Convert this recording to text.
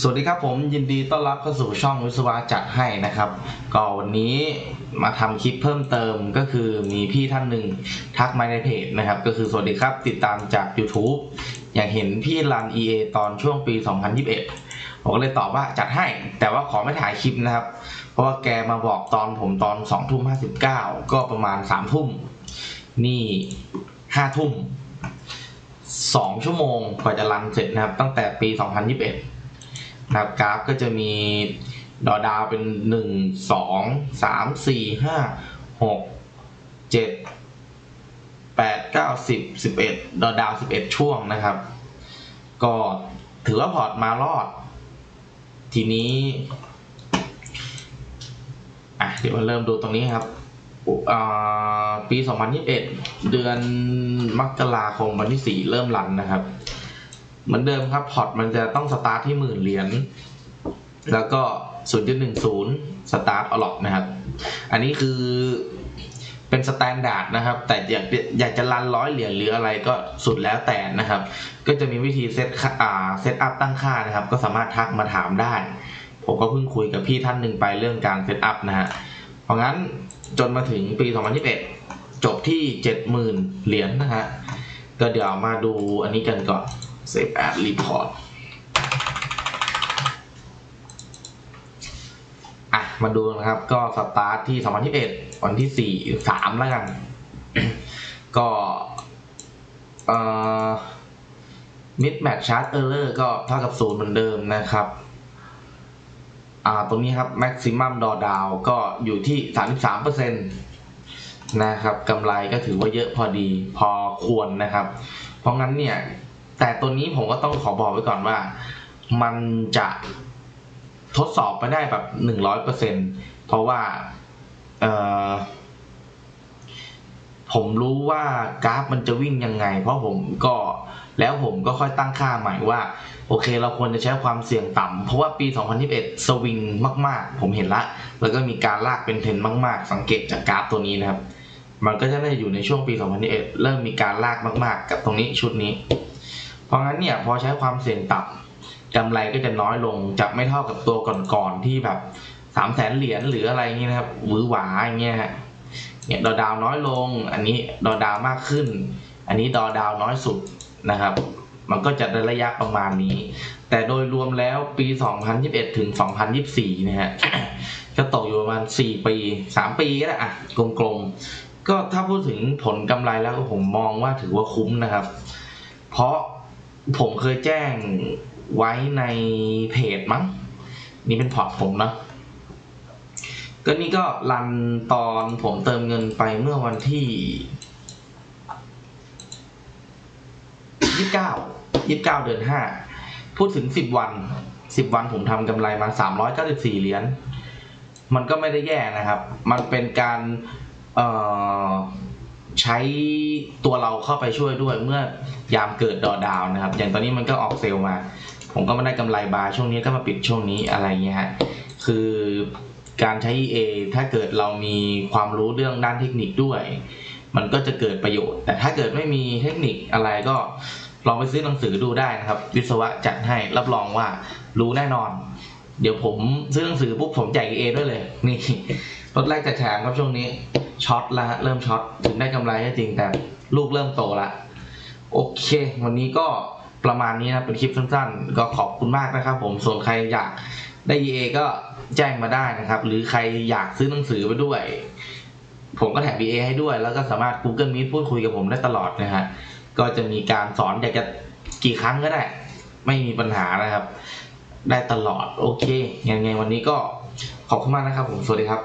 สวัสดีครับผมยินดีต้อนรับเข้าสู่ช่องวิศวะจัดให้นะครับก็วันนี้มาทำคลิปเพิ่มเติมก็คือมีพี่ท่านหนึ่งทักมาในเพจนะครับ ก็คือสวัสดีครับติดตามจาก YouTube อยากเห็นพี่รัน EA ตอนช่วงปี 2021 ผมก็เลยตอบว่าจัดให้ แต่ว่าขอไม่ถ่ายคลิปนะครับ เพราะว่าแกมาบอกตอนผมตอน2ทุ่ม59 ก็ประมาณ3ทุ่มนี่5ทุ่ม 2 ชั่วโมงกว่าจะรันเสร็จนะครับ ตั้งแต่ปี 2021นะครับกราฟก็จะมีดอดาวเป็นหนึ่งสองสามสี่ห้าหกเจ็ดแปดเก้าสิบสิบเอ็ดดอดาวสิบเอ็ดช่วงนะครับ ก็ถือว่าพอร์ตมารอด ทีนี้อะเดี๋ยวมาเริ่มดูตรงนี้ครับ ปี 2021 เดือนมกราคมวันที่ 4 เริ่มรันนะครับ เหมือนเดิมครับพอร์ตมันจะต้องสตาร์ทที่หมื่นเหรียญแล้วก็ 0.10 สตาร์ทอลล็อกนะครับ อันนี้คือเป็นสแตนดาร์ดนะครับ แต่อยากอยากจะรันร้อยเหรียญหรืออะไรก็สุดแล้วแต่นะครับ ก็จะมีวิธีเซตอ่าเซตอัพตั้งค่านะครับ ก็สามารถทักมาถามได้ ผมก็เพิ่งคุยกับพี่ท่านหนึ่งไปเรื่องการเซตอัพนะฮะ เพราะงั้น จนมาถึงปี 2021 จบที่ 70,000 เหรียญนะฮะก็เดี๋ยวมาดูอันนี้กันก่อน Save as Report อะ มาดูนะครับ ก็สตาร์ทที่ 2021 วันที่ 4 3 แล้วกัน ก็เอ่อ mid match chart error ก็เท่ากับศูนย์เหมือนเดิมนะครับ อ่าตรงนี้ครับ maximum drawdown ก็อยู่ที่ 33%นะครับกำไรก็ถือว่าเยอะพอดีพอควรนะครับ เพราะงั้นเนี่ย แต่ตัวนี้ผมก็ต้องขอบอกไว้ก่อนว่า มันจะทดสอบไปได้แบบหนึ่งร้อยเปอร์เซ็นเพราะว่า เอ่อ ผมรู้ว่ากราฟมันจะวิ่งยังไง เพราะผมก็แล้วผมก็ค่อยตั้งค่าใหม่ว่า โอเคเราควรจะใช้ความเสี่ยงต่ำเพราะว่าปี 2021 สวิงมาก ๆ ผมเห็นละ แล้วก็มีการลากเป็นเทรนมาก ๆ สังเกตจากกราฟตัวนี้นะครับ มันก็จะได้อยู่ในช่วงปี 2021 เริ่มมีการลากมาก ๆ กับตรงนี้ชุดนี้ เพราะงั้นเนี่ยพอใช้ความเสี่ยงต่ำกำไรก็จะน้อยลงจะไม่เท่ากับตัวก่อน ๆ ที่แบบสามแสนเหรียญหรืออะไรเงี้ยนะครับหวือหวาอย่างเงี้ยฮะ เนี่ยดอดาวน้อยลง อันนี้ดอดาวมากขึ้น อันนี้ดอดาวน้อยสุดนะครับ มันก็จะในระยะประมาณนี้ แต่โดยรวมแล้วปี 2021 ถึง 2024 นะฮะก็ตกอยู่ประมาณ 4 ปี 3 ปีก็ได้อะกลมๆ ก็ถ้าพูดถึงผลกำไรแล้วก็ผมมองว่าถือว่าคุ้มนะครับ เพราะผมเคยแจ้งไว้ในเพจมั้ง นี่เป็นพอร์ตผมเนาะ ก็นี่ก็รันตอนผมเติมเงินไปเมื่อวันที่ยี่สิบเก้ายี่สิบเก้าเดือนห้าพูดถึงสิบวันสิบวันผมทำกำไรมาสามร้อยเก้าสิบสี่เหรียญมันก็ไม่ได้แย่นะครับ มันเป็นการเอ่อใช้ตัวเราเข้าไปช่วยด้วยเมื่อยามเกิดดอดาวนะครับ อย่างตอนนี้มันก็ออกเซลมา ผมก็ไม่ได้กำไรบาร์ช่วงนี้ก็มาปิดช่วงนี้อะไรเงี้ยฮะคือ การใช้ EA ถ้าเกิดเรามีความรู้เรื่องด้านเทคนิคด้วย มันก็จะเกิดประโยชน์ แต่ถ้าเกิดไม่มีเทคนิคอะไรก็ลองไปซื้อหนังสือดูได้นะครับ วิศวะจัดให้รับรองว่ารู้แน่นอน เดี๋ยวผมซื้อหนังสือปุ๊บผมแจก EA ด้วยเลย นี่รถแรกจากแฉงครับช่วงนี้ช็อตละฮะเริ่มช็อตถึงได้กำไรก็จริงแต่ลูกเริ่มโตละโอเค วันนี้ก็ประมาณนี้นะเป็นคลิปสั้นๆ ก็ขอบคุณมากนะครับผมส่วนใครอยาก ได้ EA ก็แจ้งมาได้นะครับ หรือใครอยากซื้อหนังสือไปด้วย ผมก็แถม EA ให้ด้วย แล้วก็สามารถ Google Meet พูดคุยกับผมได้ตลอดนะฮะก็จะมีการสอนอยากจะกี่ครั้งก็ได้ ไม่มีปัญหานะครับ ได้ตลอดโอเคยังไงวันนี้ก็ขอบคุณมากนะครับผมสวัสดีครับ